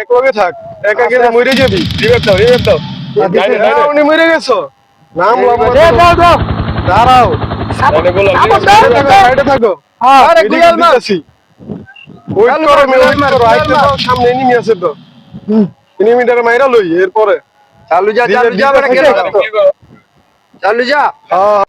এক লগে থাক। একা গেলে মরে যাবি। রিবেট দাও রিবেট দাও উনি মরে গেছো। নাম লম্বা দাও, দাও। দাঁড়াও। থাকো। আরে গুলাল মার ওই করো করো, মেলা মার, আইতে দাও সামনে এনিমি আছে তো। এনিমিটারে মাইরা লই এরপরে। চালু যা চালু যা রাখো। চালু যা। হ্যাঁ।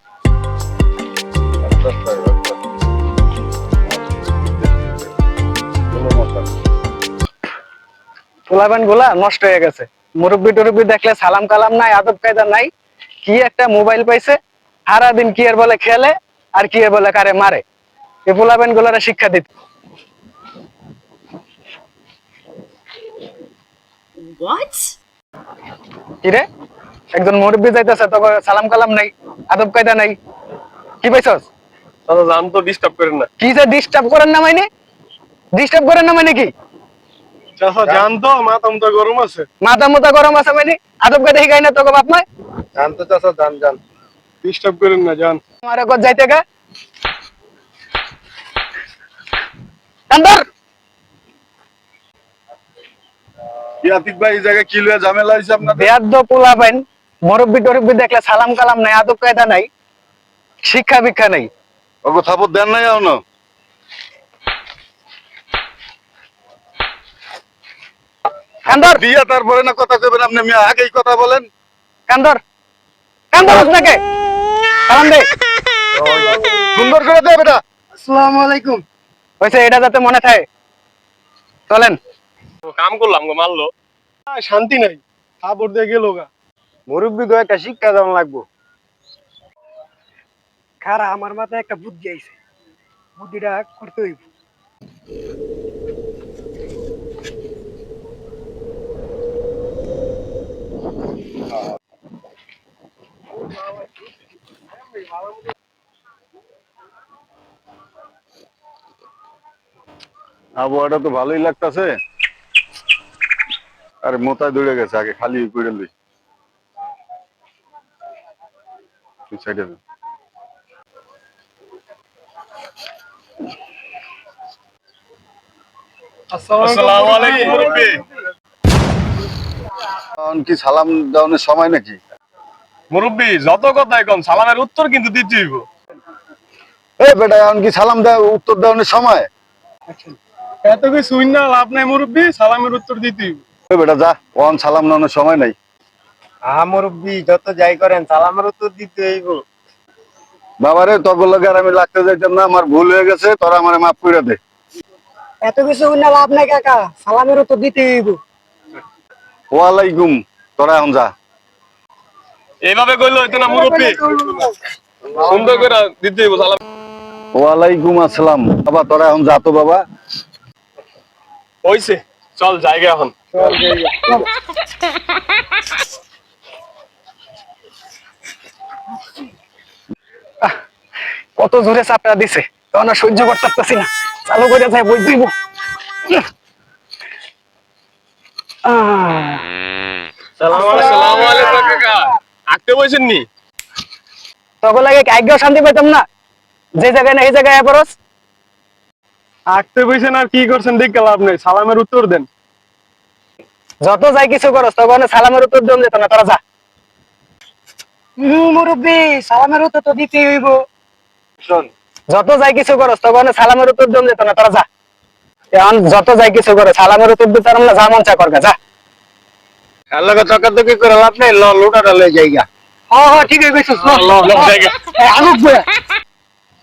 পোলাপানগুলা নষ্ট হয়ে গেছে। মুরব্বি টুরব্বি দেখলে সালাম কালাম নাই আদব কায়দা নাই। কি একটা মোবাইল পাইছে সারাদিন কি এর বলে খেলে আর কি এর বলে কারে মারে। এই পোলাপান গুলারে শিক্ষা দিত What? কি রে? একজন মুরব্বি যাইতেছে তখন সালাম কালাম নাই আদব কায়দা নাই। কি পাইছস? দাদা জান তো ডিস্টার্ব করেন না। কি যে ডিস্টার্ব করেন না মানে? ডিস্টার্ব করেন না মানে কি? চাচা জান তো মাথা মুথা গরম আছে। মাথা মোতা গরম আছে মানে আদব কায়দা শিখাই না তোকে বাপ মায় জান তো চাচা জান জান। ডিস্টার্ব করেন না জান। আমার একবার যাইতে গা? কান্দর কি ভাই এই জায়গায় কি লইয়া ঝামেলা হইছে আপনাদের? বেয়াদ্দ পোলা পাইন মুরব্বি টরব্বি দেখলে সালাম কালাম নাই আদব কায়দা নাই শিক্ষা ভিক্ষা নাই। ওগো থাপড় দেন নাই এখনও? কান্দর। দিয়া তারপরে না কথা কইবেন আপনি মিয়া আগেই কথা বলেন। কান্দর। কান্দর আপনাকে সালাম দে। সুন্দর করে দে বেটা। আসসালামু আলাইকুম। হয়েছে এটা যাতে মনে থাকে। চলেন। কাম করলাম গো মারলো। শান্তি নাই। খাবার দিয়ে গেল গা। মুরব্বি গো একটা শিক্ষা দেওয়া লাগবো। খারা আমার মাথায় একটা বুদ্ধি আইছে। বুদ্ধিটা করতে হইব। আবহাওয়াটা তো ভালোই লাগতাছে। আরে মোতায় দৌড়ে গেছে আগে খালি করে লই। তুই সাইডে আসসালামু আলাইকুম মুরব্বি। কি সালাম দেওয়ানোর সময় নাকি? মুরব্বি যত কথাই কম সালামের উত্তর কিন্তু হইব। এই বেটা এখন কি সালাম দেওয়া উত্তর দেওয়ানোর সময়? এত কিছু শুন না লাভ নাই মুরব্বি সালামের উত্তর দিতে বেটা যা ওন সালাম দেওয়ানোর সময় নাই। মুরব্বী যত যাই করেন সালামের উত্তর দিতে হইব। বাবারে তোর লগে আর আমি লাগতে যাইতাম না আমার ভুল হয়ে গেছে তোরা আমার মাফ করে দে। এত কিছু না লাভ নাই কাকা সালামের উত্তর দিতে হইব। ওয়ালাইকুম তোরা এখন যা। এইভাবে কইলে হইতো না মুরব্বি। সুন্দর করে দিতে হইব সালাম। ওয়ালাইকুম আসসালাম। বাবা তোরা এখন যা তো বাবা। হইছে। চল জায়গা এখন। কত জোরে চাপটা দিছে। তখন আর সহ্য করতে পারতেছি না। চালু করে যাই বই দিব। আঁকতে তখন লাগে কাইগেও শান্তি পেতাম না। যে জায়গায় না এই জায়গায় পরস আঁকতে বসেন আর কি করছেন দেখে লাভ নেই সালামের উত্তর দেন যত যাই কিছু করস তখন সালামের উত্তর দিন যেত না তোরা যা মুরব্বী সালামের উত্তর তো দিতে হইব শোন যত যাই কিছু করস তখন সালামের উত্তর দিন যেত না তোরা যা এখন যত যাই কিছু করো সালামের উত্তর দিতে না যা মন চা করগা যা আল্লাহকে চকাতকি করে লাভ নেই ল লুটাটা যাইগা হ্যাঁ হ্যাঁ ঠিক আছে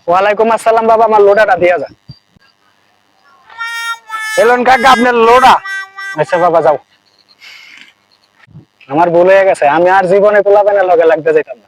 ওয়ালাইকুম আসসালাম বাবা আমার লোডাটা দিয়া যা এলন কাকা, আপনার লোডা। আচ্ছা বাবা, যাও। আমার ভুল হয়ে গেছে। আমি আর জীবনে পোলাপানের লগে লাগতে যাইতাম না।